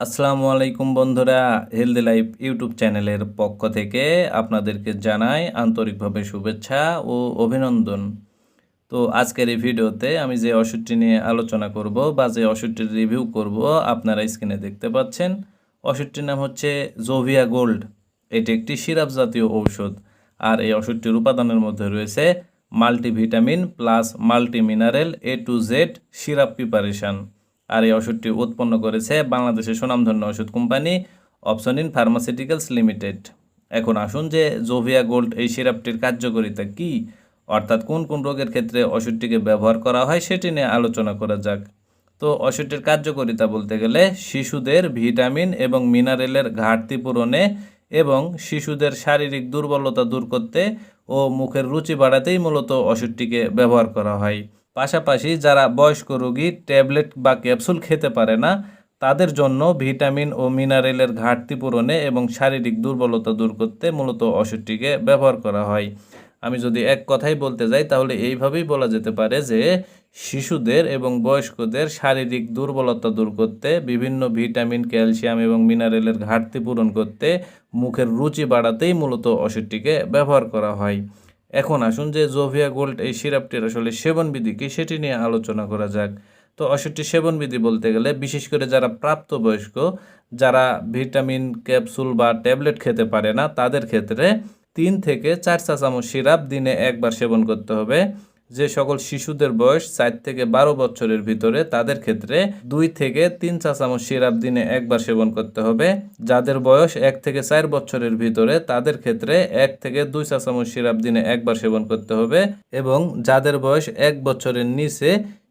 আসসালামু আলাইকুম বন্ধুরা হেলদি লাইফ ইউটিউব চ্যানেলের পক্ষ থেকে আপনাদেরকে জানাই আন্তরিকভাবে শুভেচ্ছা ও অভিনন্দন। তো আজকের এই ভিডিওতে আমি যে ওষুধটি নিয়ে আলোচনা করব বা যে ওষুধটির রিভিউ করব, আপনারা স্ক্রিনে দেখতে পাচ্ছেন। ওষুধটির নাম হচ্ছে জোভিয়া গোল্ড এটি একটি সিরাপ জাতীয় ঔষধ। আর এই ওষুধটির উপাদানের মধ্যে রয়েছে multivitamin plus multi mineral A to Z syrup preparation আর এই ওষুধটি উৎপন্ন করেছে বাংলাদেশের সুনামধন্য ওষুধ company Opsonin pharmaceuticals limited. এখন আসুন যে জোভিয়া গোল্ড এই সিরাপটির কার্যকারিতা কি, অর্থাৎ কোন কোন রোগের ক্ষেত্রে ওষুধটিকে ব্যবহার করা হয় সেটি নিয়ে আলোচনা করা যাক। তো ওষুধটির কার্যকারিতা বলতে গেলে শিশুদের ভিটামিন এবং মিনারেলের ঘাটতি পূরণে এবং শিশুদের শারীরিক দুর্বলতা দূর করতে ও মুখের রুচি বাড়াতেই মূলত ওষুধটিকে ব্যবহার করা হয়। পাশাপাশি যারা বয়স্ক রোগী ট্যাবলেট বা ক্যাপসুল খেতে পারে না, তাদের জন্য ভিটামিন ও মিনারেলের ঘাটতি পূরণে এবং শারীরিক দুর্বলতা দূর করতে মূলত ওষুধটিকে ব্যবহার করা হয়। আমি যদি এক কথাই বলতে যাই, তাহলে এইভাবেই বলা যেতে পারে যে, শিশুদের এবং বয়স্কদের শারীরিক দুর্বলতা দূর করতে, বিভিন্ন ভিটামিন, ক্যালসিয়াম এবং মিনারেলের ঘাটতি পূরণ করতে, মুখের রুচি বাড়াতেই মূলত ওষুধটিকে ব্যবহার করা হয়। এখন আসুন যে জোভিয়া গোল্ড এই সিরাপটির আসলে সেবনবিধি কী সেটি নিয়ে আলোচনা করা যাক। তো অষট্টি সেবনবিধি বলতে গেলে বিশেষ করে যারা প্রাপ্তবয়স্ক, যারা ভিটামিন, ক্যাপসুল বা ট্যাবলেট খেতে পারে না, তাদের ক্ষেত্রে তিন থেকে চার চা চামচ সিরাপ দিনে একবার সেবন করতে হবে। যে সকল শিশুদের বয়স চার থেকে বারো বছরের ভিতরে তাদের ক্ষেত্রে দুই থেকে তিন চা চামচ সিরাপ দিনে একবার সেবন করতে হবে। যাদের বয়স এক থেকে চার বছরের ভিতরে তাদের ক্ষেত্রে এক থেকে দুই চা চামচ সিরাপ দিনে একবার সেবন করতে হবে এবং যাদের বয়স এক বছরের নিচে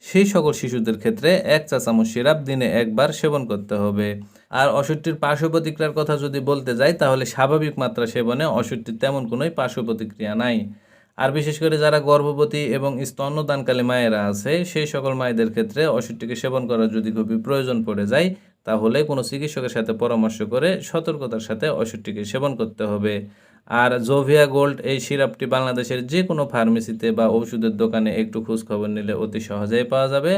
সেই সকল শিশুদের ক্ষেত্রে এক চা চামচ সিরাপ দিনে একবার সেবন করতে হবে। আর ওষুধটির পার্শ্ব প্রতিক্রিয়ার কথা যদি বলতে যাই, তাহলে স্বাভাবিক মাত্রা সেবনে ওষুধটির তেমন কোনোই পার্শ্ব প্রতিক্রিয়া নাই। আর বিশেষ করে যারা গর্ভবতী এবং স্তন্যদানকালী মায়েরা আছে, সেই সকল মায়েদের ক্ষেত্রে ওষুধটিকে সেবন করার যদি খুবই প্রয়োজন পড়ে যায়, তাহলে কোনো চিকিৎসকের সাথে পরামর্শ করে সতর্কতার সাথে ওষুধটিকে সেবন করতে হবে। আর জোভিয়া গোল্ড এই সিরাপটি বাংলাদেশের যে কোনো ফার্মেসিতে বা ওষুধের দোকানে একটু খোঁজ খবর নিলে অতি সহজেই পাওয়া যাবে।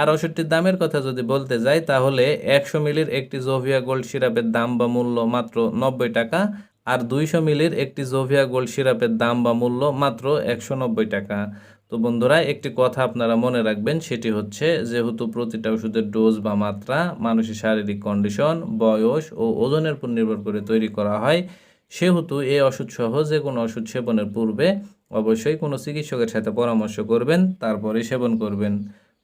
আর ওষুধটির দামের কথা যদি বলতে যাই, তাহলে একশো মিলির একটি জোভিয়া গোল্ড সিরাপের দাম বা মূল্য মাত্র নব্বই টাকা। আর দুইশো মিলির একটি জোভিয়া গোল্ড সিরাপের দাম বা মূল্য মাত্র একশো নব্বই টাকা। তো বন্ধুরা, একটি কথা আপনারা মনে রাখবেন, সেটি হচ্ছে যেহেতু প্রতিটা ওষুধের ডোজ বা মাত্রা মানুষের শারীরিক কন্ডিশন, বয়স ও ওজনের উপর নির্ভর করে তৈরি করা হয়, সেহেতু এই ওষুধ সহ যে কোনো ওষুধ সেবনের পূর্বে অবশ্যই কোনো চিকিৎসকের সাথে পরামর্শ করবেন, তারপরে সেবন করবেন।